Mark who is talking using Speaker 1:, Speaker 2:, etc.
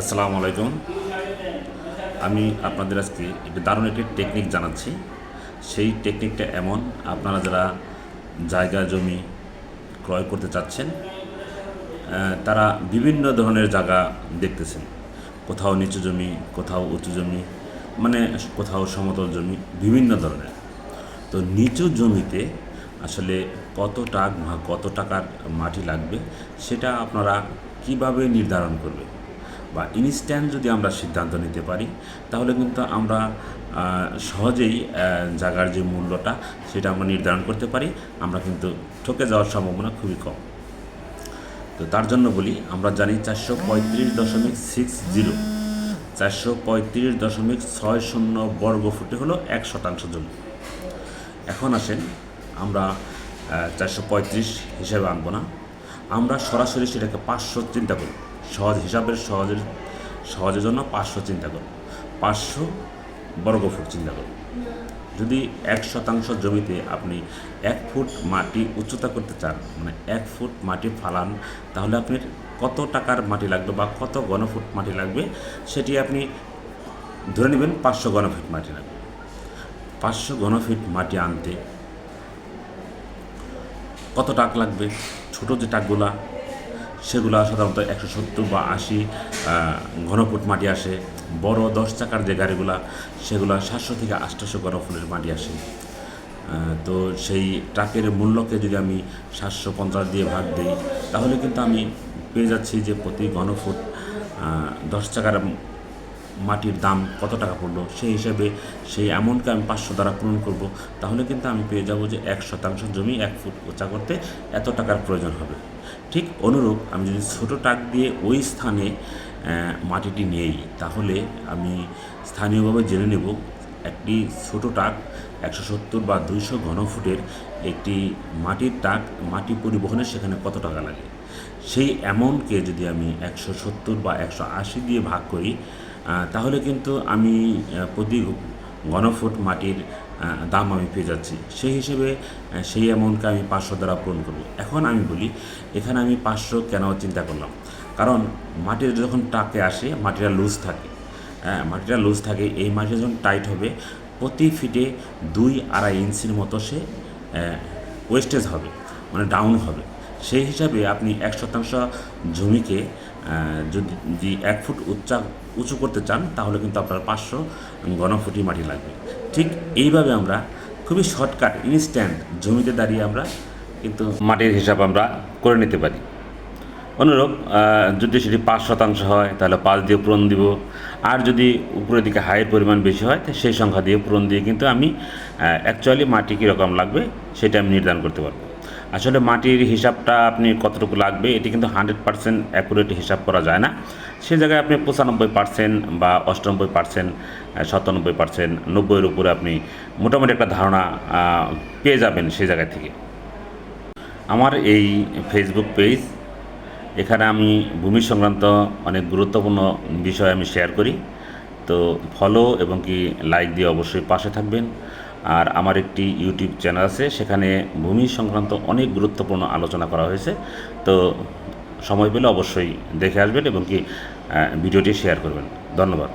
Speaker 1: আসসালামু আলাইকুম। আমি আপনাদের আজকে একটি দারুণ একটি টেকনিক জানাচ্ছি। সেই টেকনিকটা এমন, আপনারা যারা জায়গা, জমি ক্রয় করতে চাচ্ছেন তারা বিভিন্ন ধরনের জায়গা দেখতেছেন। কোথাও নিচু জমি, কোথাও উঁচু জমি মানে কোথাও সমতল জমি, বিভিন্ন ধরনের। তো নিচু জমিতে আসলে কত টাক কত টাকার মাটি লাগবে, সেটা আপনারা কীভাবে নির্ধারণ করবে বা ইনস্ট্যান্ট যদি আমরা সিদ্ধান্ত নিতে পারি, তাহলে কিন্তু আমরা সহজেই জায়গার যে মূল্যটা সেটা আমরা নির্ধারণ করতে পারি। আমরা কিন্তু ঠকে যাওয়ার সম্ভাবনা খুবই কম। তো তার জন্য বলি, আমরা জানি চারশো পঁয়ত্রিশ দশমিক সিক্স জিরো। চারশো পঁয়ত্রিশ দশমিক ছয় শূন্য বর্গ ফুটে হলো এক শতাংশ জমি। এখন আসেন আমরা চারশো পঁয়ত্রিশ হিসেবে আনব না। আমরা সরাসরি সেটাকে পাঁচশো চিন্তা করব। সহজ হিসাবের সহজের সহজের জন্য পাঁচশো চিন্তা করব পাঁচশো বর্গ ফুট চিন্তা করব যদি এক শতাংশ জমিতে আপনি এক ফুট মাটি উচ্চতা করতে চান মানে এক ফুট মাটি ফালান, তাহলে আপনার কত টাকার মাটি লাগবে বা কত ঘনফুট মাটি লাগবে, সেটি আপনি ধরে নেবেন পাঁচশো ঘনফুট মাটি লাগবে। পাঁচশো ঘনফিট মাটি আনতে কত টাক লাগবে? ছোটো যে টাকগুলা সেগুলো সাধারণত একশো সত্তর বা আশি ঘনফুট মাটি আসে। বড় দশ চাকার যে গাড়িগুলা, সেগুলো সাতশো থেকে আটশোশো ঘনফুটের মাটি আসে। তো সেই ট্রাকের মূল্যকে যদি আমি সাতশো পঞ্চাশ দিয়ে ভাগ দিই, তাহলে কিন্তু আমি পেয়ে যাচ্ছি যে প্রতি ঘনফুট দশ চাকার মাটির দাম কত টাকা পড়ল? সেই হিসাবে সেই অ্যামাউন্টকে আমি পাঁচশো দ্বারা পূরণ করব। তাহলে কিন্তু আমি পেয়ে যাব যে এক শতাংশ জমি এক ফুট উঁচা করতে এত টাকার প্রয়োজন হবে। ঠিক অনুরূপ আমি যদি ছোটো টাক দিয়ে ওই স্থানে মাটিটি নেই, তাহলে আমি স্থানীয়ভাবে জেনে নেব একটি ছোটো টাক একশো সত্তর বা দুইশো ঘনফুটের একটি মাটির টাক মাটি পরিবহনে সেখানে কত টাকা লাগে। সেই অ্যামাউন্টকে যদি আমি একশো সত্তর বা একশো আশি দিয়ে ভাগ করি তাহলে কিন্তু আমি প্রতি ঘনফুট মাটির দাম আমি পেয়ে যাচ্ছি। সেই হিসেবে সেই অ্যামাউন্টকে আমি পাঁচশো দ্বারা পূরণ করব। এখন আমি বলি, এখানে আমি পাঁচশো কেন চিন্তা করলাম? কারণ মাটির যখন টাকে আসে, মাটিটা লুজ থাকে। হ্যাঁ মাটিটা লুজ থাকে, এই মাটিটা যখন টাইট হবে, প্রতি ফিটে দুই আড়াই ইঞ্চির মতো সে ওয়েস্টেজ হবে মানে ডাউন হবে। সেই হিসাবে আপনি এক শতাংশ জমিকে যদি এক ফুট উচ্চা, উঁচু করতে চান, তাহলে কিন্তু আপনার পাঁচশো ঘনফুটি মাটি লাগবে। ঠিক এইভাবে আমরা খুবই শর্টকাট ইনস্ট্যান্ট জমিতে দাঁড়িয়ে আমরা কিন্তু মাটির হিসাব আমরা করে নিতে পারি। অনুরূপ যদি সেটি পাঁচ শতাংশ হয়, তাহলে পাঁচ দিয়ে পূরণ দিব। আর যদি উপরের দিকে হাইয়ের পরিমাণ বেশি হয় সেই সংখ্যা দিয়ে পূরণ দিয়ে কিন্তু আমি অ্যাকচুয়ালি মাটি কীরকম লাগবে, সেটা আমি নির্ধারণ করতে পারব। আসলে মাটির হিসাবটা আপনি কতটুকু লাগবে, এটি কিন্তু হান্ড্রেড পার্সেন্ট অ্যাকুরেট হিসাব করা যায় না। সে জায়গায় আপনি পঁচানব্বই পার্সেন্ট বা অষ্টানব্বই পার্সেন্ট সাতানব্বই পার্সেন্ট, নব্বইয়ের উপরে আপনি মোটামুটি একটা ধারণা পেয়ে যাবেন সেই জায়গা থেকে। আমার এই ফেসবুক পেজ এখানে আমি ভূমি সংক্রান্ত অনেক গুরুত্বপূর্ণ বিষয় আমি শেয়ার করি। তো ফলো এবং কি লাইক দিয়ে অবশ্যই পাশে থাকবেন। আর আমার একটি ইউটিউব চ্যানেল আছে, সেখানে ভূমি সংক্রান্ত অনেক গুরুত্বপূর্ণ আলোচনা করা হয়েছে। তো সময় পেলে অবশ্যই দেখে আসবেন এবং কি ভিডিওটি শেয়ার করবেন। ধন্যবাদ।